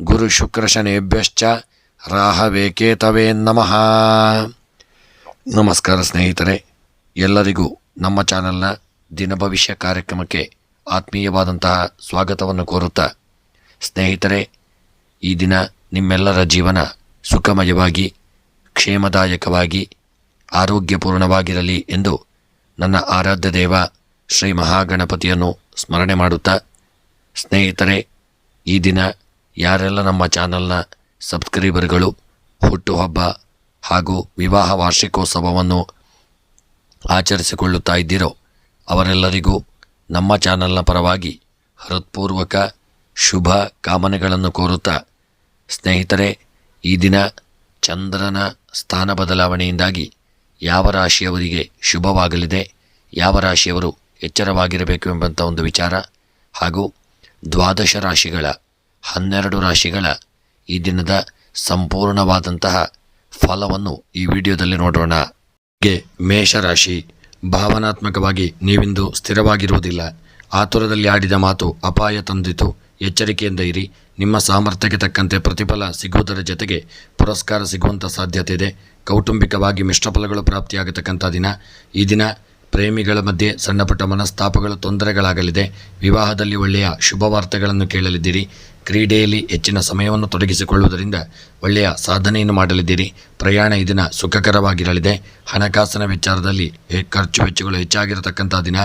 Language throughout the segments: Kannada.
ಗುರುಶುಕ್ರಶನೇಭ್ಯಶ್ಚ ರಾಹವೇಕೇತವೇ ನಮಃ ನಮಸ್ಕಾರ ಸ್ನೇಹಿತರೆ ಎಲ್ಲರಿಗೂ ನಮ್ಮ ಚಾನಲ್ನ ದಿನ ಭವಿಷ್ಯ ಕಾರ್ಯಕ್ರಮಕ್ಕೆ ಆತ್ಮೀಯವಾದಂತಹ ಸ್ವಾಗತವನ್ನು ಕೋರುತ್ತಾ ಸ್ನೇಹಿತರೆ, ಈ ದಿನ ನಿಮ್ಮೆಲ್ಲರ ಜೀವನ ಸುಖಮಯವಾಗಿ, ಕ್ಷೇಮದಾಯಕವಾಗಿ, ಆರೋಗ್ಯಪೂರ್ಣವಾಗಿರಲಿ ಎಂದು ನನ್ನ ಆರಾಧ್ಯ ದೇವ ಶ್ರೀ ಮಹಾಗಣಪತಿಯನ್ನು ಸ್ಮರಣೆ ಮಾಡುತ್ತಾ ಸ್ನೇಹಿತರೆ, ಈ ದಿನ ಯಾರೆಲ್ಲ ನಮ್ಮ ಚಾನಲ್ನ ಸಬ್ಸ್ಕ್ರೈಬರ್ಗಳು, ಹುಟ್ಟುಹಬ್ಬ ಹಾಗೂ ವಿವಾಹ ವಾರ್ಷಿಕೋತ್ಸವವನ್ನು ಆಚರಿಸಿಕೊಳ್ಳುತ್ತಾ ಇದ್ದೀರೋ, ಅವರೆಲ್ಲರಿಗೂ ನಮ್ಮ ಚಾನಲ್ನ ಪರವಾಗಿ ಹೃತ್ಪೂರ್ವಕ ಶುಭ ಕಾಮನೆಗಳನ್ನು ಕೋರುತ್ತಾ ಸ್ನೇಹಿತರೆ, ಈ ದಿನ ಚಂದ್ರನ ಸ್ಥಾನ ಬದಲಾವಣೆಯಿಂದಾಗಿ ಯಾವ ರಾಶಿಯವರಿಗೆ ಶುಭವಾಗಲಿದೆ, ಯಾವ ರಾಶಿಯವರು ಎಚ್ಚರವಾಗಿರಬೇಕು ಎಂಬಂಥ ಒಂದು ವಿಚಾರ ಹಾಗೂ ದ್ವಾದಶ ರಾಶಿಗಳ ಹನ್ನೆರಡು ರಾಶಿಗಳ ಈ ದಿನದ ಸಂಪೂರ್ಣವಾದಂತಹ ಫಲವನ್ನು ಈ ವಿಡಿಯೋದಲ್ಲಿ ನೋಡೋಣ. ಮೇಷರಾಶಿ, ಭಾವನಾತ್ಮಕವಾಗಿ ನೀವಿಂದು ಸ್ಥಿರವಾಗಿರುವುದಿಲ್ಲ. ಆತುರದಲ್ಲಿ ಆಡಿದ ಮಾತು ಅಪಾಯ ತಂದಿತು. ಎಚ್ಚರಿಕೆಯಿಂದ ಇರಿ. ನಿಮ್ಮ ಸಾಮರ್ಥ್ಯಕ್ಕೆ ತಕ್ಕಂತೆ ಪ್ರತಿಫಲ ಸಿಗುವುದರ ಜೊತೆಗೆ ಪುರಸ್ಕಾರ ಸಿಗುವಂಥ ಸಾಧ್ಯತೆ ಇದೆ. ಕೌಟುಂಬಿಕವಾಗಿ ಮಿಶ್ರಫಲಗಳು ಪ್ರಾಪ್ತಿಯಾಗತಕ್ಕಂಥ ದಿನ. ಈ ದಿನ ಪ್ರೇಮಿಗಳ ಮಧ್ಯೆ ಸಣ್ಣಪುಟ್ಟ ಮನಸ್ತಾಪಗಳು, ತೊಂದರೆಗಳಾಗಲಿದೆ. ವಿವಾಹದಲ್ಲಿ ಒಳ್ಳೆಯ ಶುಭವಾರ್ತೆಗಳನ್ನು ಕೇಳಲಿದ್ದೀರಿ. ಕ್ರೀಡೆಯಲ್ಲಿ ಹೆಚ್ಚಿನ ಸಮಯವನ್ನು ತೊಡಗಿಸಿಕೊಳ್ಳುವುದರಿಂದ ಒಳ್ಳೆಯ ಸಾಧನೆಯನ್ನು ಮಾಡಲಿದ್ದೀರಿ. ಪ್ರಯಾಣ ಈ ದಿನ ಸುಖಕರವಾಗಿರಲಿದೆ. ಹಣಕಾಸಿನ ವಿಚಾರದಲ್ಲಿ ಖರ್ಚು ವೆಚ್ಚಗಳು ಹೆಚ್ಚಾಗಿರತಕ್ಕಂಥ ದಿನ.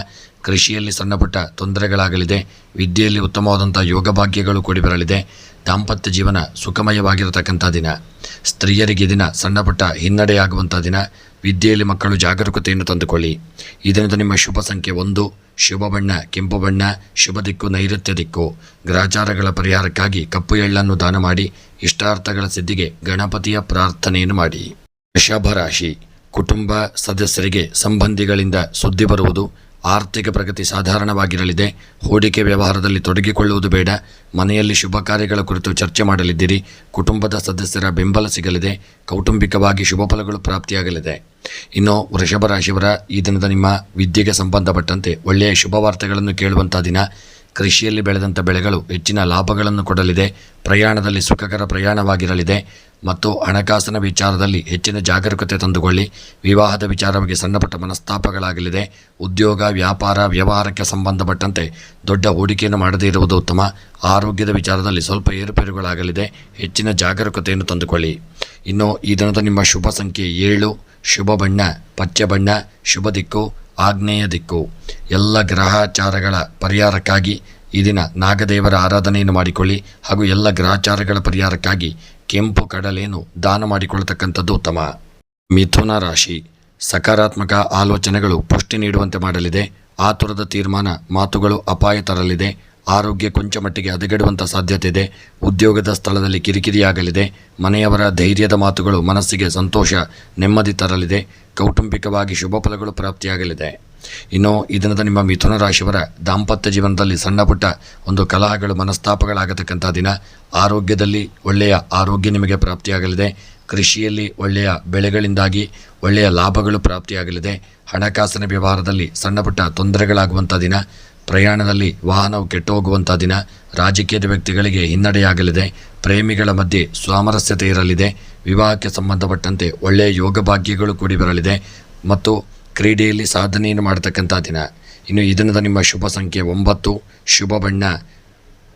ಕೃಷಿಯಲ್ಲಿ ಸಣ್ಣಪುಟ್ಟ ತೊಂದರೆಗಳಾಗಲಿದೆ. ವಿದ್ಯೆಯಲ್ಲಿ ಉತ್ತಮವಾದಂಥ ಯೋಗ ಭಾಗ್ಯಗಳು ಕೂಡಿ ಬರಲಿದೆ ದಾಂಪತ್ಯ ಜೀವನ ಸುಖಮಯವಾಗಿರತಕ್ಕಂಥ ದಿನ. ಸ್ತ್ರೀಯರಿಗೆ ದಿನ ಸಣ್ಣಪುಟ್ಟ ಹಿನ್ನಡೆಯಾಗುವಂಥ ದಿನ. ವಿದ್ಯೆಯಲ್ಲಿ ಮಕ್ಕಳು ಜಾಗರೂಕತೆಯನ್ನು ತಂದುಕೊಳ್ಳಿ. ಇದರಿಂದ ನಿಮ್ಮ ಶುಭ ಸಂಖ್ಯೆ ಒಂದು, ಶುಭ ಬಣ್ಣ, ಕೆಂಪು ಬಣ್ಣ, ಶುಭ ದಿಕ್ಕು, ನೈಋತ್ಯ ದಿಕ್ಕು. ಗ್ರಹಚಾರಗಳ ಪರಿಹಾರಕ್ಕಾಗಿ ಕಪ್ಪು ಎಳ್ಳನ್ನು ದಾನ ಮಾಡಿ, ಇಷ್ಟಾರ್ಥಗಳ ಸಿದ್ಧಿಗೆ ಗಣಪತಿಯ ಪ್ರಾರ್ಥನೆಯನ್ನು ಮಾಡಿ. ವೃಷಭ ರಾಶಿ, ಕುಟುಂಬ ಸದಸ್ಯರಿಗೆ ಸಂಬಂಧಿಗಳಿಂದ ಸುದ್ದಿ ಬರುವುದು ಆರ್ಥಿಕ ಪ್ರಗತಿ ಸಾಧಾರಣವಾಗಿರಲಿದೆ. ಹೂಡಿಕೆ ವ್ಯವಹಾರದಲ್ಲಿ ತೊಡಗಿಕೊಳ್ಳುವುದು ಬೇಡ. ಮನೆಯಲ್ಲಿ ಶುಭ ಕಾರ್ಯಗಳ ಕುರಿತು ಚರ್ಚೆ ಮಾಡಲಿದ್ದೀರಿ. ಕುಟುಂಬದ ಸದಸ್ಯರ ಬೆಂಬಲ ಸಿಗಲಿದೆ. ಕೌಟುಂಬಿಕವಾಗಿ ಶುಭ ಫಲಗಳು ಪ್ರಾಪ್ತಿಯಾಗಲಿದೆ. ಇನ್ನು ವೃಷಭ ರಾಶಿಯವರ ಈ ದಿನದ ನಿಮ್ಮ ವಿದ್ಯೆಗೆ ಸಂಬಂಧಪಟ್ಟಂತೆ ಒಳ್ಳೆಯ ಶುಭ ವಾರ್ತೆಗಳನ್ನು ಕೇಳುವಂಥ ದಿನ. ಕೃಷಿಯಲ್ಲಿ ಬೆಳೆದಂಥ ಬೆಳೆಗಳು ಹೆಚ್ಚಿನ ಲಾಭಗಳನ್ನು ಕೊಡಲಿದೆ, ಪ್ರಯಾಣದಲ್ಲಿ ಸುಖಕರ ಪ್ರಯಾಣವಾಗಿರಲಿದೆ ಮತ್ತು ಹಣಕಾಸಿನ ವಿಚಾರದಲ್ಲಿ ಹೆಚ್ಚಿನ ಜಾಗರೂಕತೆ ತಂದುಕೊಳ್ಳಿ. ವಿವಾಹದ ವಿಚಾರವಾಗಿ ಸಣ್ಣಪುಟ್ಟ ಮನಸ್ತಾಪಗಳಾಗಲಿದೆ. ಉದ್ಯೋಗ, ವ್ಯಾಪಾರ, ವ್ಯವಹಾರಕ್ಕೆ ಸಂಬಂಧಪಟ್ಟಂತೆ ದೊಡ್ಡ ಹೂಡಿಕೆಯನ್ನು ಮಾಡದೇ ಇರುವುದು ಉತ್ತಮ. ಆರೋಗ್ಯದ ವಿಚಾರದಲ್ಲಿ ಸ್ವಲ್ಪ ಏರುಪೇರುಗಳಾಗಲಿದೆ. ಹೆಚ್ಚಿನ ಜಾಗರೂಕತೆಯನ್ನು ತಂದುಕೊಳ್ಳಿ. ಇನ್ನು ಈ ದಿನದ ನಿಮ್ಮ ಶುಭ ಸಂಖ್ಯೆ ಏಳು. ಶುಭ ಬಣ್ಣ ಪಚ್ಚೆ ಬಣ್ಣ ಶುಭ ದಿಕ್ಕು ಆಗ್ನೇಯ ದಿಕ್ಕು. ಎಲ್ಲ ಗ್ರಹಾಚಾರಗಳ ಪರಿಹಾರಕ್ಕಾಗಿ ಈ ದಿನ ನಾಗದೇವರ ಆರಾಧನೆಯನ್ನು ಮಾಡಿಕೊಳ್ಳಿ ಹಾಗೂ ಎಲ್ಲ ಗ್ರಹಾಚಾರಗಳ ಪರಿಹಾರಕ್ಕಾಗಿ ಕೆಂಪು ಕಡಲೆಯನ್ನು ದಾನ ಮಾಡಿಕೊಳ್ಳತಕ್ಕಂಥದ್ದು ಉತ್ತಮ. ಮಿಥುನ ರಾಶಿ. ಸಕಾರಾತ್ಮಕ ಆಲೋಚನೆಗಳು ಪುಷ್ಟಿ ನೀಡುವಂತೆ ಮಾಡಲಿದೆ. ಆತುರದ ತೀರ್ಮಾನ, ಮಾತುಗಳು ಅಪಾಯ ತರಲಿದೆ. ಆರೋಗ್ಯ ಕೊಂಚ ಮಟ್ಟಿಗೆ ಹದಗೆಡುವಂಥ ಸಾಧ್ಯತೆ ಇದೆ ಉದ್ಯೋಗದ ಸ್ಥಳದಲ್ಲಿ ಕಿರಿಕಿರಿಯಾಗಲಿದೆ. ಮನೆಯವರ ಧೈರ್ಯದ ಮಾತುಗಳು ಮನಸ್ಸಿಗೆ ಸಂತೋಷ, ನೆಮ್ಮದಿ ತರಲಿದೆ. ಕೌಟುಂಬಿಕವಾಗಿ ಶುಭ ಫಲಗಳು ಪ್ರಾಪ್ತಿಯಾಗಲಿದೆ. ಇನ್ನು ಈ ದಿನದ ನಿಮ್ಮ ಮಿಥುನ ರಾಶಿಯವರ ದಾಂಪತ್ಯ ಜೀವನದಲ್ಲಿ ಸಣ್ಣ ಪುಟ್ಟ ಒಂದು ಕಲಹಗಳು, ಮನಸ್ತಾಪಗಳಾಗತಕ್ಕಂಥ ದಿನ ಆರೋಗ್ಯದಲ್ಲಿ ಒಳ್ಳೆಯ ಆರೋಗ್ಯ ನಿಮಗೆ ಪ್ರಾಪ್ತಿಯಾಗಲಿದೆ. ಕೃಷಿಯಲ್ಲಿ ಒಳ್ಳೆಯ ಬೆಳೆಗಳಿಂದಾಗಿ ಒಳ್ಳೆಯ ಲಾಭಗಳು ಪ್ರಾಪ್ತಿಯಾಗಲಿದೆ. ಹಣಕಾಸಿನ ವ್ಯವಹಾರದಲ್ಲಿ ಸಣ್ಣ ಪುಟ್ಟ ತೊಂದರೆಗಳಾಗುವಂಥ ದಿನ ಪ್ರಯಾಣದಲ್ಲಿ ವಾಹನವು ಕೆಟ್ಟು ಹೋಗುವಂಥ ದಿನ ರಾಜಕೀಯದ ವ್ಯಕ್ತಿಗಳಿಗೆ ಹಿನ್ನಡೆಯಾಗಲಿದೆ. ಪ್ರೇಮಿಗಳ ಮಧ್ಯೆ ಸಾಮರಸ್ಯತೆ ಇರಲಿದೆ. ವಿವಾಹಕ್ಕೆ ಸಂಬಂಧಪಟ್ಟಂತೆ ಒಳ್ಳೆಯ ಯೋಗ ಭಾಗ್ಯಗಳು ಕೂಡಿ ಬರಲಿದೆ. ಮತ್ತು ಕ್ರೀಡೆಯಲ್ಲಿ ಸಾಧನೆಯನ್ನು ಮಾಡತಕ್ಕಂಥ ದಿನ. ಇನ್ನು ಈ ದಿನದ ನಿಮ್ಮ ಶುಭ ಸಂಖ್ಯೆ ಒಂಬತ್ತು. ಶುಭ ಬಣ್ಣ,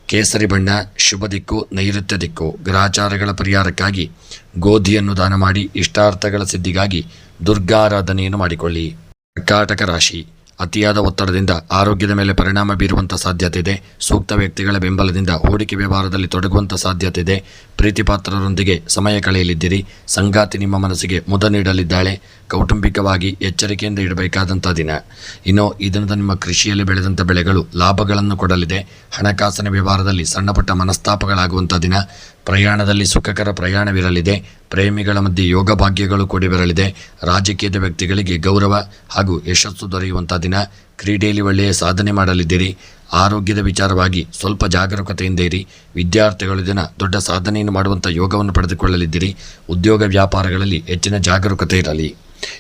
ಕೇಸರಿ ಬಣ್ಣ, ಶುಭ ದಿಕ್ಕು, ನೈಋತ್ಯ ದಿಕ್ಕು. ಗ್ರಹಾಚಾರಗಳ ಪರಿಹಾರಕ್ಕಾಗಿ ಗೋಧಿಯನ್ನು ದಾನ ಮಾಡಿ, ಇಷ್ಟಾರ್ಥಗಳ ಸಿದ್ಧಿಗಾಗಿ ದುರ್ಗಾರಾಧನೆಯನ್ನು ಮಾಡಿಕೊಳ್ಳಿ. ಕರ್ಕಾಟಕ ರಾಶಿ. ಅತಿಯಾದ ಒತ್ತಡದಿಂದ ಆರೋಗ್ಯದ ಮೇಲೆ ಪರಿಣಾಮ ಬೀರುವಂಥ ಸಾಧ್ಯತೆ ಇದೆ. ಸೂಕ್ತ ವ್ಯಕ್ತಿಗಳ ಬೆಂಬಲದಿಂದ ಹೂಡಿಕೆ ವ್ಯವಹಾರದಲ್ಲಿ ತೊಡಗುವಂಥ ಸಾಧ್ಯತೆ ಇದೆ. ಪ್ರೀತಿಪಾತ್ರರೊಂದಿಗೆ ಸಮಯ ಕಳೆಯಲಿದ್ದೀರಿ. ಸಂಗಾತಿ ನಿಮ್ಮ ಮನಸ್ಸಿಗೆ ಮುದ ನೀಡಲಿದ್ದಾಳೆ. ಕೌಟುಂಬಿಕವಾಗಿ ಎಚ್ಚರಿಕೆಯಿಂದ ಇಡಬೇಕಾದಂಥ ದಿನ. ಇನ್ನು ಈ ದಿನದ ನಿಮ್ಮ ಕೃಷಿಯಲ್ಲಿ ಬೆಳೆದಂಥ ಬೆಳೆಗಳು ಲಾಭಗಳನ್ನು ಕೊಡಲಿದೆ. ಹಣಕಾಸಿನ ವ್ಯವಹಾರದಲ್ಲಿ ಸಣ್ಣಪುಟ್ಟ ಮನಸ್ತಾಪಗಳಾಗುವಂಥ ದಿನ. ಪ್ರಯಾಣದಲ್ಲಿ ಸುಖಕರ ಪ್ರಯಾಣವಿರಲಿದೆ. ಪ್ರೇಮಿಗಳ ಮಧ್ಯೆ ಯೋಗ ಭಾಗ್ಯಗಳು ಕೂಡಿ ಬರಲಿದೆ ರಾಜಕೀಯದ ವ್ಯಕ್ತಿಗಳಿಗೆ ಗೌರವ ಹಾಗೂ ಯಶಸ್ಸು ದೊರೆಯುವಂಥ ದಿನ. ಕ್ರೀಡೆಯಲ್ಲಿ ಒಳ್ಳೆಯ ಸಾಧನೆ ಮಾಡಲಿದ್ದೀರಿ. ಆರೋಗ್ಯದ ವಿಚಾರವಾಗಿ ಸ್ವಲ್ಪ ಜಾಗರೂಕತೆಯಿಂದ ಇರಿ. ವಿದ್ಯಾರ್ಥಿಗಳು ದಿನ ದೊಡ್ಡ ಸಾಧನೆಯನ್ನು ಮಾಡುವಂಥ ಯೋಗವನ್ನು ಪಡೆದುಕೊಳ್ಳಲಿದ್ದೀರಿ. ಉದ್ಯೋಗ ವ್ಯಾಪಾರಗಳಲ್ಲಿ ಹೆಚ್ಚಿನ ಜಾಗರೂಕತೆ ಇರಲಿ.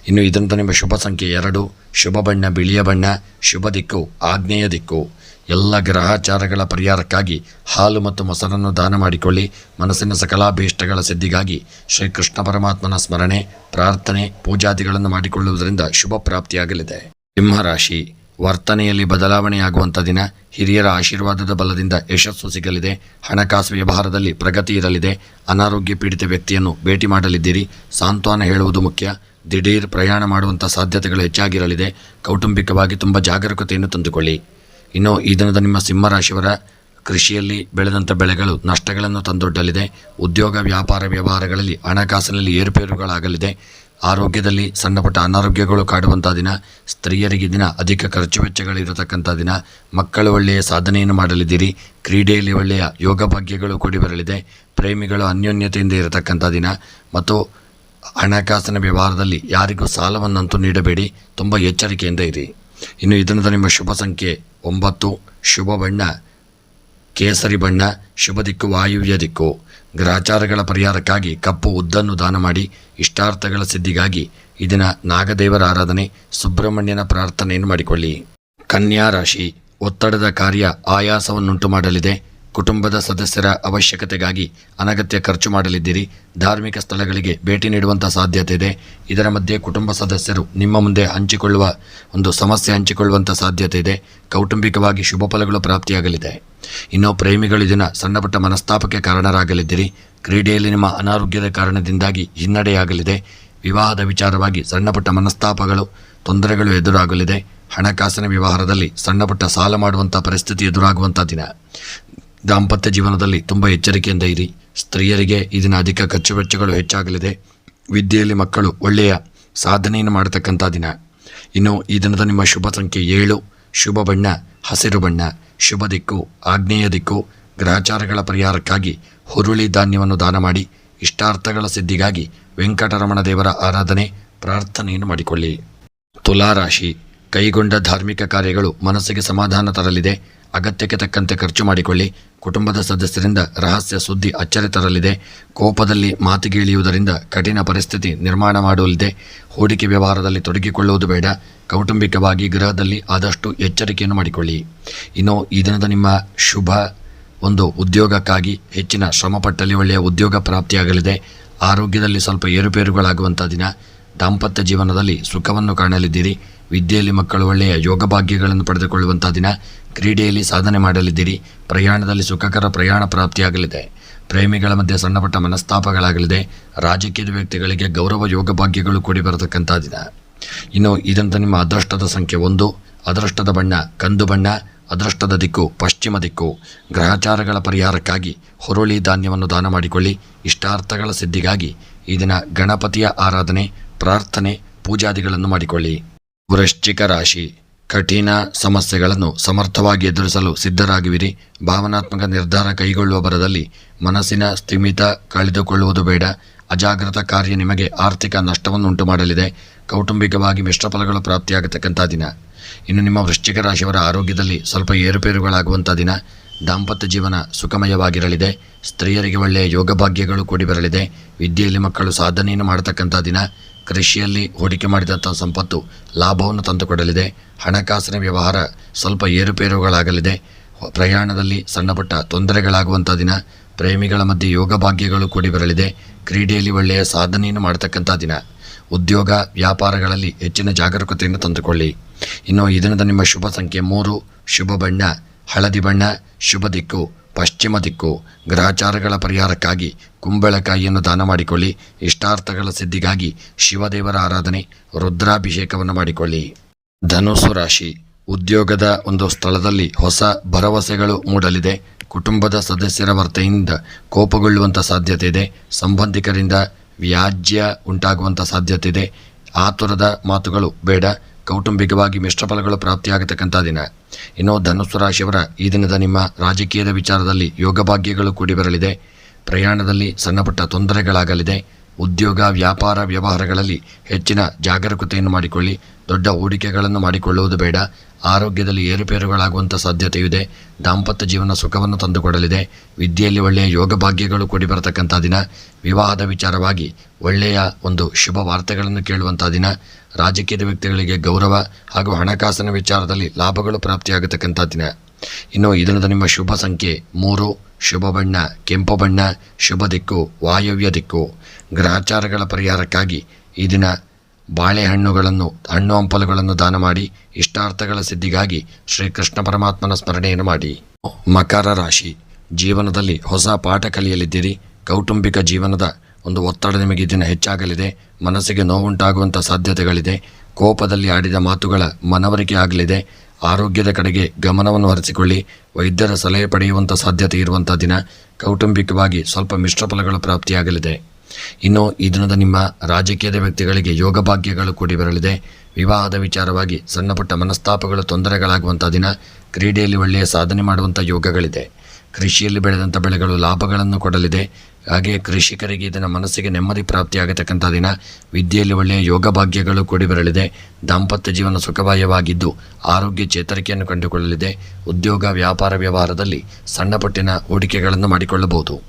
ಇನ್ನು ಇದರಿಂದ ನಿಮ್ಮ ಶುಭ ಸಂಖ್ಯೆ ಎರಡು, ಶುಭ ಬಣ್ಣ, ಬಿಳಿಯ ಬಣ್ಣ, ಶುಭ ದಿಕ್ಕು ಆಗ್ನೇಯ ದಿಕ್ಕು. ಎಲ್ಲ ಗ್ರಹಾಚಾರಗಳ ಪರಿಹಾರಕ್ಕಾಗಿ ಹಾಲು ಮತ್ತು ಮೊಸರನ್ನು ದಾನ ಮಾಡಿಕೊಳ್ಳಿ. ಮನಸ್ಸಿನ ಸಕಲಾಭೀಷ್ಟಗಳ ಸಿದ್ಧಿಗಾಗಿ ಶ್ರೀ ಕೃಷ್ಣ ಪರಮಾತ್ಮನ ಸ್ಮರಣೆ, ಪ್ರಾರ್ಥನೆ, ಪೂಜಾದಿಗಳನ್ನು ಮಾಡಿಕೊಳ್ಳುವುದರಿಂದ ಶುಭ ಪ್ರಾಪ್ತಿಯಾಗಲಿದೆ. ಸಿಂಹರಾಶಿ ವರ್ತನೆಯಲ್ಲಿ ಬದಲಾವಣೆಯಾಗುವಂಥ ದಿನ. ಹಿರಿಯರ ಆಶೀರ್ವಾದದ ಬಲದಿಂದ ಯಶಸ್ಸು ಸಿಗಲಿದೆ. ಹಣಕಾಸು ವ್ಯವಹಾರದಲ್ಲಿ ಪ್ರಗತಿ ಇರಲಿದೆ. ಅನಾರೋಗ್ಯ ಪೀಡಿತ ವ್ಯಕ್ತಿಯನ್ನು ಭೇಟಿ ಮಾಡಲಿದ್ದೀರಿ. ಸಾಂತ್ವನ ಹೇಳುವುದು ಮುಖ್ಯ. ದಿಢೀರ್ ಪ್ರಯಾಣ ಮಾಡುವಂಥ ಸಾಧ್ಯತೆಗಳು ಹೆಚ್ಚಾಗಿರಲಿದೆ. ಕೌಟುಂಬಿಕವಾಗಿ ತುಂಬ ಜಾಗರೂಕತೆಯನ್ನು ತಂದುಕೊಳ್ಳಿ. ಇನ್ನು ಈ ದಿನದ ನಿಮ್ಮ ಸಿಂಹರಾಶಿಯವರ ಕೃಷಿಯಲ್ಲಿ ಬೆಳೆದಂಥ ಬೆಳೆಗಳು, ನಷ್ಟಗಳನ್ನು ತಂದೊಡ್ಡಲಿದೆ. ಉದ್ಯೋಗ, ವ್ಯಾಪಾರ ವ್ಯವಹಾರಗಳಲ್ಲಿ ಹಣಕಾಸಿನಲ್ಲಿ ಏರುಪೇರುಗಳಾಗಲಿದೆ. ಆರೋಗ್ಯದಲ್ಲಿ ಸಣ್ಣಪುಟ್ಟ ಅನಾರೋಗ್ಯಗಳು ಕಾಡುವಂಥ ದಿನ, ಸ್ತ್ರೀಯರಿಗೆ ದಿನ ಅಧಿಕ ಖರ್ಚು ವೆಚ್ಚಗಳಿರತಕ್ಕಂಥ ದಿನ, ಮಕ್ಕಳು ಒಳ್ಳೆಯ ಸಾಧನೆಯನ್ನು ಮಾಡಲಿದ್ದೀರಿ. ಕ್ರೀಡೆಯಲ್ಲಿ ಒಳ್ಳೆಯ ಯೋಗ ಭಾಗ್ಯಗಳು ಕೂಡಿ ಬರಲಿದೆ. ಪ್ರೇಮಿಗಳು ಅನ್ಯೋನ್ಯತೆಯಿಂದ ಇರತಕ್ಕಂಥ ದಿನ. ಮತ್ತು ಹಣಕಾಸಿನ ವ್ಯವಹಾರದಲ್ಲಿ ಯಾರಿಗೂ ಸಾಲವನ್ನಂತೂ ನೀಡಬೇಡಿ. ತುಂಬ ಎಚ್ಚರಿಕೆಯಿಂದ ಇರಿ. ಇನ್ನು ಇದರಿಂದ ನಿಮ್ಮ ಶುಭ ಸಂಖ್ಯೆ ಒಂಬತ್ತು. ಶುಭ ಬಣ್ಣ, ಕೇಸರಿ ಬಣ್ಣ, ಶುಭ ದಿಕ್ಕು, ವಾಯುವ್ಯ ದಿಕ್ಕು. ಗ್ರಹಚಾರಗಳ ಪರಿಹಾರಕ್ಕಾಗಿ ಕಪ್ಪು ಉದ್ದನ್ನು ದಾನ ಮಾಡಿ, ಇಷ್ಟಾರ್ಥಗಳ ಸಿದ್ಧಿಗಾಗಿ ಇದಿನ ನಾಗದೇವರ ಆರಾಧನೆ, ಸುಬ್ರಹ್ಮಣ್ಯನ ಪ್ರಾರ್ಥನೆಯನ್ನು ಮಾಡಿಕೊಳ್ಳಿ. ಕನ್ಯಾ ರಾಶಿ, ಒತ್ತಡದ ಕಾರ್ಯ ಆಯಾಸವನ್ನುಂಟು ಮಾಡಲಿದೆ ಕುಟುಂಬದ ಸದಸ್ಯರ ಅವಶ್ಯಕತೆಗಾಗಿ ಅನಗತ್ಯ ಖರ್ಚು ಮಾಡಲಿದ್ದೀರಿ. ಧಾರ್ಮಿಕ ಸ್ಥಳಗಳಿಗೆ ಭೇಟಿ ನೀಡುವಂಥ ಸಾಧ್ಯತೆ ಇದೆ. ಇದರ ಮಧ್ಯೆ ಕುಟುಂಬ ಸದಸ್ಯರು ನಿಮ್ಮ ಮುಂದೆ ಹಂಚಿಕೊಳ್ಳುವ ಒಂದು ಸಮಸ್ಯೆ ಹಂಚಿಕೊಳ್ಳುವಂಥ ಸಾಧ್ಯತೆ ಇದೆ. ಕೌಟುಂಬಿಕವಾಗಿ ಶುಭ ಫಲಗಳು ಪ್ರಾಪ್ತಿಯಾಗಲಿದೆ. ಇನ್ನು ಪ್ರೇಮಿಗಳು ದಿನ ಸಣ್ಣಪುಟ್ಟ ಮನಸ್ತಾಪಕ್ಕೆ ಕಾರಣರಾಗಲಿದ್ದೀರಿ. ಕ್ರೀಡೆಯಲ್ಲಿ ನಿಮ್ಮ ಅನಾರೋಗ್ಯದ ಕಾರಣದಿಂದಾಗಿ ಹಿನ್ನಡೆಯಾಗಲಿದೆ. ವಿವಾಹದ ವಿಚಾರವಾಗಿ ಸಣ್ಣಪುಟ್ಟ ಮನಸ್ತಾಪಗಳು, ತೊಂದರೆಗಳು ಎದುರಾಗಲಿದೆ. ಹಣಕಾಸಿನ ವ್ಯವಹಾರದಲ್ಲಿ ಸಣ್ಣಪುಟ್ಟ ಸಾಲ ಮಾಡುವಂಥ ಪರಿಸ್ಥಿತಿ ಎದುರಾಗುವಂಥ ದಿನ. ದಾಂಪತ್ಯ ಜೀವನದಲ್ಲಿ ತುಂಬ ಎಚ್ಚರಿಕೆಯಿಂದ ಇರಿ. ಸ್ತ್ರೀಯರಿಗೆ ಇದನ್ನು ಅಧಿಕ ಖರ್ಚು ವೆಚ್ಚಗಳು ಹೆಚ್ಚಾಗಲಿದೆ. ವಿದ್ಯೆಯಲ್ಲಿ ಮಕ್ಕಳು ಒಳ್ಳೆಯ ಸಾಧನೆಯನ್ನು ಮಾಡತಕ್ಕಂಥ ದಿನ. ಇನ್ನು ಈ ದಿನದ ನಿಮ್ಮ ಶುಭ ಸಂಖ್ಯೆ ಏಳು. ಶುಭ ಬಣ್ಣ, ಹಸಿರು ಬಣ್ಣ, ಶುಭ ದಿಕ್ಕು, ಆಗ್ನೇಯ ದಿಕ್ಕು, ಗ್ರಹಚಾರಗಳ ಪರಿಹಾರಕ್ಕಾಗಿ ಹುರುಳಿ ಧಾನ್ಯವನ್ನು ದಾನ ಮಾಡಿ, ಇಷ್ಟಾರ್ಥಗಳ ಸಿದ್ಧಿಗಾಗಿ ವೆಂಕಟರಮಣ ದೇವರ ಆರಾಧನೆ, ಪ್ರಾರ್ಥನೆಯನ್ನು ಮಾಡಿಕೊಳ್ಳಿ. ತುಲಾರಾಶಿ. ಕೈಗೊಂಡ ಧಾರ್ಮಿಕ ಕಾರ್ಯಗಳು ಮನಸ್ಸಿಗೆ ಸಮಾಧಾನ ತರಲಿದೆ. ಅಗತ್ಯಕ್ಕೆ ತಕ್ಕಂತೆ ಖರ್ಚು ಮಾಡಿಕೊಳ್ಳಿ. ಕುಟುಂಬದ ಸದಸ್ಯರಿಂದ ರಹಸ್ಯ ಸುದ್ದಿ ಅಚ್ಚರಿ ತರಲಿದೆ. ಕೋಪದಲ್ಲಿ ಮಾತಿಗಿಳಿಯುವುದರಿಂದ ಕಠಿಣ ಪರಿಸ್ಥಿತಿ ನಿರ್ಮಾಣ ಮಾಡಲಿದೆ ಹೂಡಿಕೆ ವ್ಯವಹಾರದಲ್ಲಿ ತೊಡಗಿಕೊಳ್ಳುವುದು ಬೇಡ. ಕೌಟುಂಬಿಕವಾಗಿ ಗೃಹದಲ್ಲಿ ಆದಷ್ಟು ಎಚ್ಚರಿಕೆಯನ್ನು ಮಾಡಿಕೊಳ್ಳಿ. ಇನ್ನು ಈ ದಿನದ ನಿಮ್ಮ ಶುಭ ಒಂದು ಉದ್ಯೋಗಕ್ಕಾಗಿ ಹೆಚ್ಚಿನ ಶ್ರಮಪಟ್ಟಲ್ಲಿ ಒಳ್ಳೆಯ ಉದ್ಯೋಗ ಪ್ರಾಪ್ತಿಯಾಗಲಿದೆ. ಆರೋಗ್ಯದಲ್ಲಿ ಸ್ವಲ್ಪ ಏರುಪೇರುಗಳಾಗುವಂಥ ದಿನ. ದಾಂಪತ್ಯ ಜೀವನದಲ್ಲಿ ಸುಖವನ್ನು ಕಾಣಲಿದ್ದೀರಿ. ವಿದ್ಯೆಯಲ್ಲಿ ಮಕ್ಕಳು ಒಳ್ಳೆಯ ಯೋಗಭಾಗ್ಯಗಳನ್ನು ಪಡೆದುಕೊಳ್ಳುವಂಥ ದಿನ. ಕ್ರೀಡೆಯಲ್ಲಿ ಸಾಧನೆ ಮಾಡಲಿದ್ದೀರಿ. ಪ್ರಯಾಣದಲ್ಲಿ ಸುಖಕರ ಪ್ರಯಾಣ ಪ್ರಾಪ್ತಿಯಾಗಲಿದೆ. ಪ್ರೇಮಿಗಳ ಮಧ್ಯೆ ಸಣ್ಣಪಟ್ಟ ಮನಸ್ತಾಪಗಳಾಗಲಿದೆ. ರಾಜಕೀಯದ ವ್ಯಕ್ತಿಗಳಿಗೆ ಗೌರವ, ಯೋಗ ಭಾಗ್ಯಗಳು ಕೂಡಿ ಬರತಕ್ಕಂಥ ದಿನ. ಇನ್ನು ಇದಂತ ನಿಮ್ಮ ಅದೃಷ್ಟದ ಸಂಖ್ಯೆ ಒಂದು. ಅದೃಷ್ಟದ ಬಣ್ಣ, ಕಂದು ಬಣ್ಣ. ಅದೃಷ್ಟದ ದಿಕ್ಕು, ಪಶ್ಚಿಮ ದಿಕ್ಕು. ಗ್ರಹಚಾರಗಳ ಪರಿಹಾರಕ್ಕಾಗಿ ಹುರುಳಿ ಧಾನ್ಯವನ್ನು ದಾನ ಮಾಡಿಕೊಳ್ಳಿ. ಇಷ್ಟಾರ್ಥಗಳ ಸಿದ್ಧಿಗಾಗಿ ಈ ದಿನ ಗಣಪತಿಯ ಆರಾಧನೆ, ಪ್ರಾರ್ಥನೆ, ಪೂಜಾದಿಗಳನ್ನು ಮಾಡಿಕೊಳ್ಳಿ. ವೃಶ್ಚಿಕ ರಾಶಿ. ಕಠಿಣ ಸಮಸ್ಯೆಗಳನ್ನು ಸಮರ್ಥವಾಗಿ ಎದುರಿಸಲು ಸಿದ್ಧರಾಗಿವಿರಿ. ಭಾವನಾತ್ಮಕ ನಿರ್ಧಾರ ಕೈಗೊಳ್ಳುವ ಬರದಲ್ಲಿ ಮನಸ್ಸಿನ ಸ್ಥಿಮಿತ ಕಳೆದುಕೊಳ್ಳುವುದು ಬೇಡ. ಅಜಾಗ್ರತ ಕಾರ್ಯ ನಿಮಗೆ ಆರ್ಥಿಕ ನಷ್ಟವನ್ನು ಉಂಟು ಮಾಡಲಿದೆ ಕೌಟುಂಬಿಕವಾಗಿ ಮಿಶ್ರ ಫಲಗಳು ಪ್ರಾಪ್ತಿಯಾಗತಕ್ಕಂಥ ದಿನ. ಇನ್ನು ನಿಮ್ಮ ವೃಶ್ಚಿಕ ರಾಶಿಯವರ ಆರೋಗ್ಯದಲ್ಲಿ ಸ್ವಲ್ಪ ಏರುಪೇರುಗಳಾಗುವಂಥ ದಿನ. ದಾಂಪತ್ಯ ಜೀವನ ಸುಖಮಯವಾಗಿರಲಿದೆ. ಸ್ತ್ರೀಯರಿಗೆ ಒಳ್ಳೆಯ ಯೋಗಭಾಗ್ಯಗಳು ಕೂಡಿಬರಲಿದೆ. ಕೂಡಿ ಬರಲಿದೆ ವಿದ್ಯೆಯಲ್ಲಿ ಮಕ್ಕಳು ಸಾಧನೆಯನ್ನು ಮಾಡತಕ್ಕಂಥ ದಿನ. ಕೃಷಿಯಲ್ಲಿ ಹೂಡಿಕೆ ಮಾಡಿದಂಥ ಸಂಪತ್ತು ಲಾಭವನ್ನು ತಂದುಕೊಡಲಿದೆ. ಹಣಕಾಸಿನ ವ್ಯವಹಾರ ಸ್ವಲ್ಪ ಏರುಪೇರುಗಳಾಗಲಿದೆ. ಪ್ರಯಾಣದಲ್ಲಿ ಸಣ್ಣಪುಟ್ಟ ತೊಂದರೆಗಳಾಗುವಂಥ ದಿನ, ಪ್ರೇಮಿಗಳ ಮಧ್ಯೆ ಯೋಗ ಭಾಗ್ಯಗಳು ಕೂಡಿ ಬರಲಿದೆ. ಕ್ರೀಡೆಯಲ್ಲಿ ಒಳ್ಳೆಯ ಸಾಧನೆಯನ್ನು ಮಾಡತಕ್ಕಂಥ ದಿನ. ಉದ್ಯೋಗ, ವ್ಯಾಪಾರಗಳಲ್ಲಿ ಹೆಚ್ಚಿನ ಜಾಗರೂಕತೆಯನ್ನು ತಂದುಕೊಳ್ಳಿ. ಇನ್ನು ಈ ದಿನದ ನಿಮ್ಮ ಶುಭ ಸಂಖ್ಯೆ ಮೂರು, ಶುಭ ಬಣ್ಣ, ಹಳದಿ ಬಣ್ಣ, ಶುಭ ದಿಕ್ಕು, ಪಶ್ಚಿಮ ದಿಕ್ಕು. ಗ್ರಹಚಾರಗಳ ಪರಿಹಾರಕ್ಕಾಗಿ ಕುಂಬಳಕಾಯಿಯನ್ನು ದಾನ ಮಾಡಿಕೊಳ್ಳಿ. ಇಷ್ಟಾರ್ಥಗಳ ಸಿದ್ಧಿಗಾಗಿ ಶಿವದೇವರ ಆರಾಧನೆ, ರುದ್ರಾಭಿಷೇಕವನ್ನು ಮಾಡಿಕೊಳ್ಳಿ. ಧನುಸ್ಸು ರಾಶಿ. ಉದ್ಯೋಗದ ಒಂದು ಸ್ಥಳದಲ್ಲಿ ಹೊಸ ಭರವಸೆಗಳು ಮೂಡಲಿದೆ. ಕುಟುಂಬದ ಸದಸ್ಯರ ವರ್ತೆಯಿಂದ ಕೋಪಗೊಳ್ಳುವಂಥ ಸಾಧ್ಯತೆ ಇದೆ. ಸಂಬಂಧಿಕರಿಂದ ವ್ಯಾಜ್ಯ ಉಂಟಾಗುವಂಥ ಸಾಧ್ಯತೆ ಇದೆ. ಆತುರದ ಮಾತುಗಳು ಬೇಡ. ಕೌಟುಂಬಿಕವಾಗಿ ಮಿಶ್ರಫಲಗಳು ಪ್ರಾಪ್ತಿಯಾಗತಕ್ಕಂಥ ದಿನ. ಇನ್ನು ಧನುಸ್ಸು ರಾಶಿಯವರ ಈ ದಿನದ ನಿಮ್ಮ ರಾಜಕೀಯದ ವಿಚಾರದಲ್ಲಿ ಯೋಗಭಾಗ್ಯಗಳು ಕೂಡಿ ಬರಲಿದೆ. ಪ್ರಯಾಣದಲ್ಲಿ ಸಣ್ಣಪುಟ್ಟ ತೊಂದರೆಗಳಾಗಲಿದೆ. ಉದ್ಯೋಗ, ವ್ಯಾಪಾರ ವ್ಯವಹಾರಗಳಲ್ಲಿ ಹೆಚ್ಚಿನ ಜಾಗರೂಕತೆಯನ್ನು ಮಾಡಿಕೊಳ್ಳಿ. ದೊಡ್ಡ ಹೂಡಿಕೆಗಳನ್ನು ಮಾಡಿಕೊಳ್ಳುವುದು ಬೇಡ. ಆರೋಗ್ಯದಲ್ಲಿ ಏರುಪೇರುಗಳಾಗುವಂಥ ಸಾಧ್ಯತೆಯೂ ಇದೆ ದಾಂಪತ್ಯ ಜೀವನ ಸುಖವನ್ನು ತಂದುಕೊಡಲಿದೆ. ವಿದ್ಯೆಯಲ್ಲಿ ಒಳ್ಳೆಯ ಯೋಗ ಭಾಗ್ಯಗಳು ಕೂಡಿ ಬರತಕ್ಕಂಥ ದಿನ. ವಿವಾಹದ ವಿಚಾರವಾಗಿ ಒಳ್ಳೆಯ ಒಂದು ಶುಭ ವಾರ್ತೆಗಳನ್ನು ಕೇಳುವಂಥ ದಿನ. ರಾಜಕೀಯದ ವ್ಯಕ್ತಿಗಳಿಗೆ ಗೌರವ ಹಾಗೂ ಹಣಕಾಸಿನ ವಿಚಾರದಲ್ಲಿ ಲಾಭಗಳು ಪ್ರಾಪ್ತಿಯಾಗತಕ್ಕಂಥ ದಿನ. ಇನ್ನು ಈ ದಿನದ ನಿಮ್ಮ ಶುಭ ಸಂಖ್ಯೆ ಮೂರು. ಶುಭ ಬಣ್ಣ, ಕೆಂಪು ಬಣ್ಣ, ಶುಭ ದಿಕ್ಕು, ವಾಯವ್ಯ ದಿಕ್ಕು. ಗ್ರಹಚಾರಗಳ ಪರಿಹಾರಕ್ಕಾಗಿ ಈ ದಿನ ಬಾಳೆಹಣ್ಣುಗಳನ್ನು, ಹಣ್ಣು ಹಂಪಲುಗಳನ್ನು ದಾನ ಮಾಡಿ, ಇಷ್ಟಾರ್ಥಗಳ ಸಿದ್ಧಿಗಾಗಿ ಶ್ರೀಕೃಷ್ಣ ಪರಮಾತ್ಮನ ಸ್ಮರಣೆಯನ್ನು ಮಾಡಿ. ಮಕರ ರಾಶಿ, ಜೀವನದಲ್ಲಿ ಹೊಸ ಪಾಠ ಕಲಿಯಲಿದ್ದೀರಿ. ಕೌಟುಂಬಿಕ ಜೀವನದ ಒಂದು ಒತ್ತಡ ನಿಮಗೆ ದಿನ ಹೆಚ್ಚಾಗಲಿದೆ. ಮನಸ್ಸಿಗೆ ನೋವುಂಟಾಗುವಂಥ ಸಾಧ್ಯತೆಗಳಿದೆ. ಕೋಪದಲ್ಲಿ ಆಡಿದ ಮಾತುಗಳ ಮನವರಿಕೆ ಆಗಲಿದೆ. ಆರೋಗ್ಯದ ಕಡೆಗೆ ಗಮನವನ್ನು ಹರಿಸಿಕೊಳ್ಳಿ. ವೈದ್ಯರ ಸಲಹೆ ಪಡೆಯುವಂಥ ಸಾಧ್ಯತೆ ಇರುವಂಥ ದಿನ ಕೌಟುಂಬಿಕವಾಗಿ ಸ್ವಲ್ಪ ಮಿಶ್ರ ಫಲಗಳು ಪ್ರಾಪ್ತಿಯಾಗಲಿದೆ. ಇನ್ನು ಈ ದಿನದ ನಿಮ್ಮ ರಾಜಕೀಯದ ವ್ಯಕ್ತಿಗಳಿಗೆ ಯೋಗ ಭಾಗ್ಯಗಳು ಕೂಡಿ ಬರಲಿದೆ. ವಿವಾಹದ ವಿಚಾರವಾಗಿ ಸಣ್ಣಪುಟ್ಟ ಮನಸ್ತಾಪಗಳು ತೊಂದರೆಗಳಾಗುವಂಥ ದಿನ ಕ್ರೀಡೆಯಲ್ಲಿ ಒಳ್ಳೆಯ ಸಾಧನೆ ಮಾಡುವಂಥ ಯೋಗಗಳಿದೆ. ಕೃಷಿಯಲ್ಲಿ ಬೆಳೆದಂಥ ಬೆಳೆಗಳು ಲಾಭಗಳನ್ನು ಕೊಡಲಿದೆ. ಹಾಗೆ ಕೃಷಿಕರಿಗೆ ಇದನ್ನು ಮನಸ್ಸಿಗೆ ನೆಮ್ಮದಿ ಪ್ರಾಪ್ತಿಯಾಗತಕ್ಕಂಥ ದಿನ. ವಿದ್ಯೆಯಲ್ಲಿ ಒಳ್ಳೆಯ ಯೋಗ ಭಾಗ್ಯಗಳು ಕೂಡಿ ಬರಲಿದೆ. ದಾಂಪತ್ಯ ಜೀವನ ಸುಖಮಯವಾಗಿದ್ದು ಆರೋಗ್ಯ ಚೇತರಿಕೆಯನ್ನು ಕಂಡುಕೊಳ್ಳಲಿದೆ. ಉದ್ಯೋಗ, ವ್ಯಾಪಾರ ವ್ಯವಹಾರದಲ್ಲಿ ಸಣ್ಣಪಟ್ಟಿನ ಹೂಡಿಕೆಗಳನ್ನು ಮಾಡಿಕೊಳ್ಳಬಹುದು.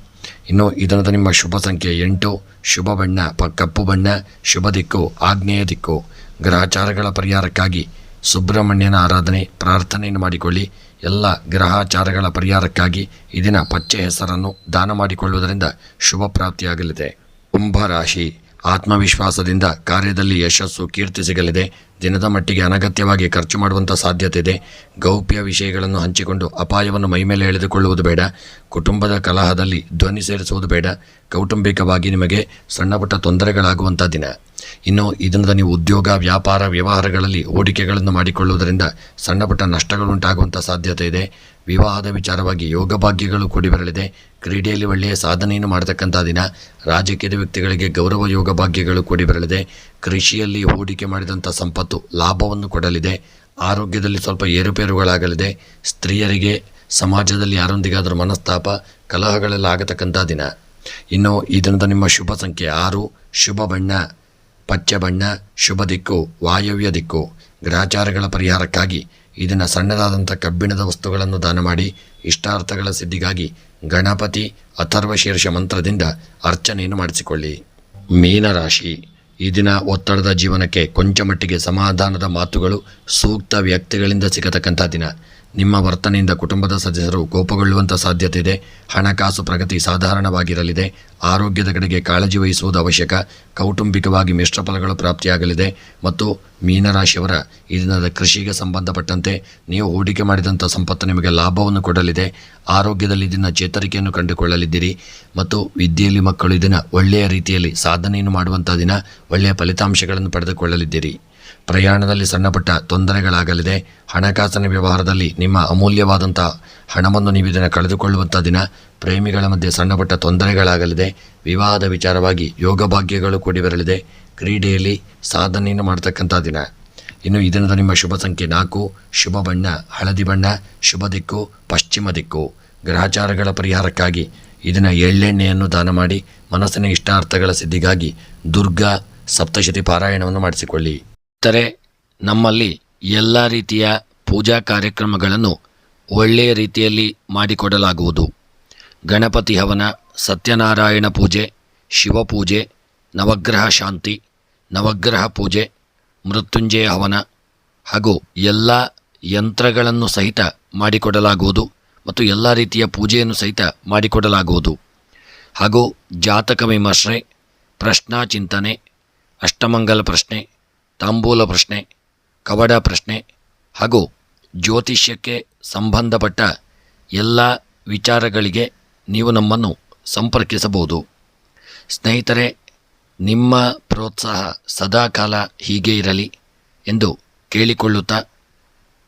ಇನ್ನು ಇದನ್ನು ನಿಮ್ಮ ಶುಭ ಸಂಖ್ಯೆ ಎಂಟು, ಶುಭ ಬಣ್ಣ ಪ, ಕಪ್ಪು ಬಣ್ಣ, ಶುಭ ದಿಕ್ಕು, ಆಗ್ನೇಯ ದಿಕ್ಕು. ಗ್ರಹಚಾರಗಳ ಪರಿಹಾರಕ್ಕಾಗಿ ಸುಬ್ರಹ್ಮಣ್ಯನ ಆರಾಧನೆ, ಪ್ರಾರ್ಥನೆಯನ್ನು ಮಾಡಿಕೊಳ್ಳಿ. ಎಲ್ಲ ಗ್ರಹಾಚಾರಗಳ ಪರಿಹಾರಕ್ಕಾಗಿ ಇದಿನ ದಿನ ಪಚ್ಚೆ ಹೆಸರನ್ನು ದಾನ ಮಾಡಿಕೊಳ್ಳುವುದರಿಂದ ಶುಭ ಪ್ರಾಪ್ತಿಯಾಗಲಿದೆ. ಕುಂಭ ಆತ್ಮವಿಶ್ವಾಸದಿಂದ ಕಾರ್ಯದಲ್ಲಿ ಯಶಸ್ಸು ಕೀರ್ತಿ ಸಿಗಲಿದೆ. ದಿನದ ಮಟ್ಟಿಗೆ ಅನಗತ್ಯವಾಗಿ ಖರ್ಚು ಮಾಡುವಂಥ ಸಾಧ್ಯತೆ ಇದೆ. ಗೌಪ್ಯ ವಿಷಯಗಳನ್ನು ಹಂಚಿಕೊಂಡು ಅಪಾಯವನ್ನು ಮೈಮೇಲೆ ಎಳೆದುಕೊಳ್ಳುವುದು ಬೇಡ. ಕುಟುಂಬದ ಕಲಹದಲ್ಲಿ ಧ್ವನಿ ಸೇರಿಸುವುದು ಬೇಡ. ಕೌಟುಂಬಿಕವಾಗಿ ನಿಮಗೆ ಸಣ್ಣಪುಟ್ಟ ತೊಂದರೆಗಳಾಗುವಂಥ ದಿನ. ಇನ್ನು ಇದರಿಂದ ನೀವು ಉದ್ಯೋಗ, ವ್ಯಾಪಾರ, ವ್ಯವಹಾರಗಳಲ್ಲಿ ಹೂಡಿಕೆಗಳನ್ನು ಮಾಡಿಕೊಳ್ಳುವುದರಿಂದ ಸಣ್ಣಪುಟ್ಟ ನಷ್ಟಗಳುಂಟಾಗುವಂಥ ಸಾಧ್ಯತೆ ಇದೆ. ವಿವಾಹದ ವಿಚಾರವಾಗಿ ಯೋಗ ಭಾಗ್ಯಗಳು ಕೂಡಿ ಬರಲಿದೆ ಕ್ರೀಡೆಯಲ್ಲಿ ಒಳ್ಳೆಯ ಸಾಧನೆಯನ್ನು ಮಾಡತಕ್ಕಂಥ ದಿನ ರಾಜಕೀಯದ ವ್ಯಕ್ತಿಗಳಿಗೆ ಗೌರವ ಯೋಗ ಭಾಗ್ಯಗಳು ಕೂಡಿ ಬರಲಿದೆ ಕೃಷಿಯಲ್ಲಿ ಹೂಡಿಕೆ ಮಾಡಿದಂಥ ಸಂಪತ್ತು ಲಾಭವನ್ನು ಕೊಡಲಿದೆ. ಆರೋಗ್ಯದಲ್ಲಿ ಸ್ವಲ್ಪ ಏರುಪೇರುಗಳಾಗಲಿದೆ. ಸ್ತ್ರೀಯರಿಗೆ, ಸಮಾಜದಲ್ಲಿ ಯಾರೊಂದಿಗಾದರೂ ಮನಸ್ತಾಪ, ಕಲಹಗಳೆಲ್ಲ ಆಗತಕ್ಕಂಥ ದಿನ. ಇನ್ನು ಈ ದಿನದ ನಿಮ್ಮ ಶುಭ ಸಂಖ್ಯೆ ಆರು. ಶುಭ ಬಣ್ಣ, ಪಚ್ಚೆ ಬಣ್ಣ, ಶುಭ ದಿಕ್ಕು, ವಾಯವ್ಯ ದಿಕ್ಕು. ಗ್ರಹಚಾರಗಳ ಪರಿಹಾರಕ್ಕಾಗಿ ಇದನ್ನು ಸಣ್ಣದಾದಂಥ ಕಬ್ಬಿಣದ ವಸ್ತುಗಳನ್ನು ದಾನ ಮಾಡಿ ಇಷ್ಟಾರ್ಥಗಳ ಸಿದ್ಧಿಗಾಗಿ ಗಣಪತಿ ಅಥರ್ವ ಶೀರ್ಷ ಮಂತ್ರದಿಂದ ಅರ್ಚನೆಯನ್ನು ಮಾಡಿಸಿಕೊಳ್ಳಿ. ಮೀನರಾಶಿ ಈ ದಿನ ಒತ್ತಡದ ಜೀವನಕ್ಕೆ ಕೊಂಚ ಮಟ್ಟಿಗೆ ಸಮಾಧಾನದ ಮಾತುಗಳು ಸೂಕ್ತ ವ್ಯಕ್ತಿಗಳಿಂದ ಸಿಗತಕ್ಕಂಥ ದಿನ. ನಿಮ್ಮ ವರ್ತನೆಯಿಂದ ಕುಟುಂಬದ ಸದಸ್ಯರು ಕೋಪಗೊಳ್ಳುವಂಥ ಸಾಧ್ಯತೆ ಇದೆ. ಹಣಕಾಸು ಪ್ರಗತಿ ಸಾಧಾರಣವಾಗಿರಲಿದೆ. ಆರೋಗ್ಯದ ಕಡೆಗೆ ಕಾಳಜಿ ವಹಿಸುವುದು ಅವಶ್ಯಕ. ಕೌಟುಂಬಿಕವಾಗಿ ಮಿಶ್ರ ಫಲಗಳು ಪ್ರಾಪ್ತಿಯಾಗಲಿದೆ. ಮತ್ತು ಮೀನರಾಶಿಯವರ ಈ ದಿನದ ಕೃಷಿಗೆ ಸಂಬಂಧಪಟ್ಟಂತೆ ನೀವು ಹೂಡಿಕೆ ಮಾಡಿದಂಥ ಸಂಪತ್ತು ನಿಮಗೆ ಲಾಭವನ್ನು ಕೊಡಲಿದೆ. ಆರೋಗ್ಯದಲ್ಲಿ ದಿನ ಚೇತರಿಕೆಯನ್ನು ಕಂಡುಕೊಳ್ಳಲಿದ್ದೀರಿ. ಮತ್ತು ವಿದ್ಯೆಯಲ್ಲಿ ಮಕ್ಕಳು ಇದನ್ನು ಒಳ್ಳೆಯ ರೀತಿಯಲ್ಲಿ ಸಾಧನೆಯನ್ನು ಮಾಡುವಂಥ ದಿನ, ಒಳ್ಳೆಯ ಫಲಿತಾಂಶಗಳನ್ನು ಪಡೆದುಕೊಳ್ಳಲಿದ್ದೀರಿ. ಪ್ರಯಾಣದಲ್ಲಿ ಸಣ್ಣಪುಟ್ಟ ತೊಂದರೆಗಳಾಗಲಿದೆ. ಹಣಕಾಸಿನ ವ್ಯವಹಾರದಲ್ಲಿ ನಿಮ್ಮ ಅಮೂಲ್ಯವಾದಂಥ ಹಣವನ್ನು ನೀವು ಇದನ್ನು ಕಳೆದುಕೊಳ್ಳುವಂಥ ದಿನ ಪ್ರೇಮಿಗಳ ಮಧ್ಯೆ ಸಣ್ಣಪುಟ್ಟ ತೊಂದರೆಗಳಾಗಲಿದೆ. ವಿವಾಹದ ವಿಚಾರವಾಗಿ ಯೋಗ ಭಾಗ್ಯಗಳು ಕೂಡಿ ಬರಲಿದೆ. ಕ್ರೀಡೆಯಲ್ಲಿ ಸಾಧನೆಯನ್ನು ಮಾಡತಕ್ಕಂಥ ದಿನ. ಇನ್ನು ಈ ದಿನದ ನಿಮ್ಮ ಶುಭ ಸಂಖ್ಯೆ ನಾಲ್ಕು. ಶುಭ ಬಣ್ಣ, ಹಳದಿ ಬಣ್ಣ, ಶುಭ ದಿಕ್ಕು, ಪಶ್ಚಿಮ ದಿಕ್ಕು. ಗ್ರಹಚಾರಗಳ ಪರಿಹಾರಕ್ಕಾಗಿ ಇದನ್ನು ಎಳ್ಳೆಣ್ಣೆಯನ್ನು ದಾನ ಮಾಡಿ ಮನಸ್ಸಿನ ಇಷ್ಟಾರ್ಥಗಳ ಸಿದ್ಧಿಗಾಗಿ ದುರ್ಗಾ ಸಪ್ತಶತಿ ಪಾರಾಯಣವನ್ನು ಮಾಡಿಸಿಕೊಳ್ಳಿ. ಇತರೆ ನಮ್ಮಲ್ಲಿ ಎಲ್ಲ ರೀತಿಯ ಪೂಜಾ ಕಾರ್ಯಕ್ರಮಗಳನ್ನು ಒಳ್ಳೆಯ ರೀತಿಯಲ್ಲಿ ಮಾಡಿಕೊಡಲಾಗುವುದು. ಗಣಪತಿ ಹವನ, ಸತ್ಯನಾರಾಯಣ ಪೂಜೆ ಶಿವಪೂಜೆ ನವಗ್ರಹ ಶಾಂತಿ, ನವಗ್ರಹ ಪೂಜೆ, ಮೃತ್ಯುಂಜಯ ಹವನ ಹಾಗೂ ಎಲ್ಲ ಯಂತ್ರಗಳನ್ನು ಸಹಿತ ಮಾಡಿಕೊಡಲಾಗುವುದು ಮತ್ತು ಎಲ್ಲ ರೀತಿಯ ಪೂಜೆಯನ್ನು ಸಹಿತ ಮಾಡಿಕೊಡಲಾಗುವುದು. ಹಾಗೂ ಜಾತಕ ವಿಮರ್ಶೆ, ಪ್ರಶ್ನಾ ಚಿಂತನೆ, ಅಷ್ಟಮಂಗಲ ಪ್ರಶ್ನೆ ತಾಂಬೂಲ ಪ್ರಶ್ನೆ, ಕವಡ ಪ್ರಶ್ನೆ ಹಾಗೂ ಜ್ಯೋತಿಷ್ಯಕ್ಕೆ ಸಂಬಂಧಪಟ್ಟ ಎಲ್ಲ ವಿಚಾರಗಳಿಗೆ ನೀವು ನಮ್ಮನ್ನು ಸಂಪರ್ಕಿಸಬಹುದು. ಸ್ನೇಹಿತರೆ, ನಿಮ್ಮ ಪ್ರೋತ್ಸಾಹ ಸದಾಕಾಲ ಹೀಗೆ ಇರಲಿ ಎಂದು ಕೇಳಿಕೊಳ್ಳುತ್ತಾ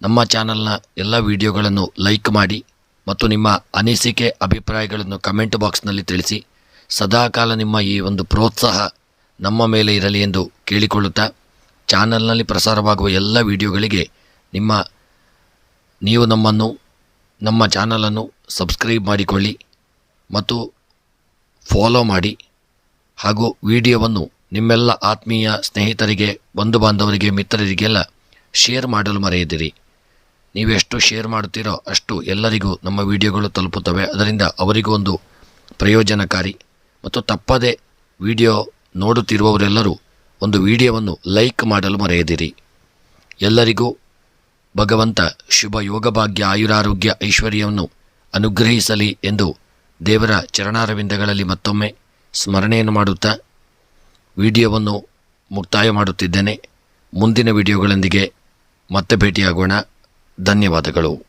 ನಮ್ಮ ಚಾನಲ್ನ ಎಲ್ಲ ವಿಡಿಯೋಗಳನ್ನು ಲೈಕ್ ಮಾಡಿ ಮತ್ತು ನಿಮ್ಮ ಅನಿಸಿಕೆ, ಅಭಿಪ್ರಾಯಗಳನ್ನು ಕಮೆಂಟ್ ಬಾಕ್ಸ್ನಲ್ಲಿ ತಿಳಿಸಿ. ಸದಾಕಾಲ ನಿಮ್ಮ ಈ ಒಂದು ಪ್ರೋತ್ಸಾಹ ನಮ್ಮ ಮೇಲೆ ಇರಲಿ ಎಂದು ಕೇಳಿಕೊಳ್ಳುತ್ತಾ ಚಾನಲ್ನಲ್ಲಿ ಪ್ರಸಾರವಾಗುವ ಎಲ್ಲ ವಿಡಿಯೋಗಳಿಗೆ ನಿಮ್ಮ, ನೀವು ನಮ್ಮನ್ನು, ನಮ್ಮ ಚಾನಲನ್ನು ಸಬ್ಸ್ಕ್ರೈಬ್ ಮಾಡಿಕೊಳ್ಳಿ ಮತ್ತು ಫಾಲೋ ಮಾಡಿ ಹಾಗೂ ವಿಡಿಯೋವನ್ನು ನಿಮ್ಮೆಲ್ಲ ಆತ್ಮೀಯ ಸ್ನೇಹಿತರಿಗೆ, ಬಂಧು ಬಾಂಧವರಿಗೆ, ಮಿತ್ರರಿಗೆಲ್ಲ ಶೇರ್ ಮಾಡಲು ಮರೆಯದಿರಿ. ನೀವೆಷ್ಟು ಶೇರ್ ಮಾಡುತ್ತೀರೋ ಅಷ್ಟು ಎಲ್ಲರಿಗೂ ನಮ್ಮ ವಿಡಿಯೋಗಳು ತಲುಪುತ್ತವೆ. ಅದರಿಂದ ಅವರಿಗೂ ಒಂದು ಪ್ರಯೋಜನಕಾರಿ ಮತ್ತು ತಪ್ಪದೇ ವಿಡಿಯೋ ನೋಡುತ್ತಿರುವವರೆಲ್ಲರೂ ಒಂದು ವಿಡಿಯೋವನ್ನು ಲೈಕ್ ಮಾಡಲು ಮರೆಯದಿರಿ. ಎಲ್ಲರಿಗೂ ಭಗವಂತ ಶುಭ ಯೋಗಭಾಗ್ಯ ಆಯುರಾರೋಗ್ಯ ಐಶ್ವರ್ಯವನ್ನು ಅನುಗ್ರಹಿಸಲಿ ಎಂದು ದೇವರ ಚರಣಾರವಿಂದಗಳಲ್ಲಿ ಮತ್ತೊಮ್ಮೆ ಸ್ಮರಣೆಯನ್ನು ಮಾಡುತ್ತಾ ವಿಡಿಯೋವನ್ನು ಮುಕ್ತಾಯ ಮಾಡುತ್ತಿದ್ದೇನೆ. ಮುಂದಿನ ವಿಡಿಯೋಗಳೊಂದಿಗೆ ಮತ್ತೆ ಭೇಟಿಯಾಗೋಣ. ಧನ್ಯವಾದಗಳು.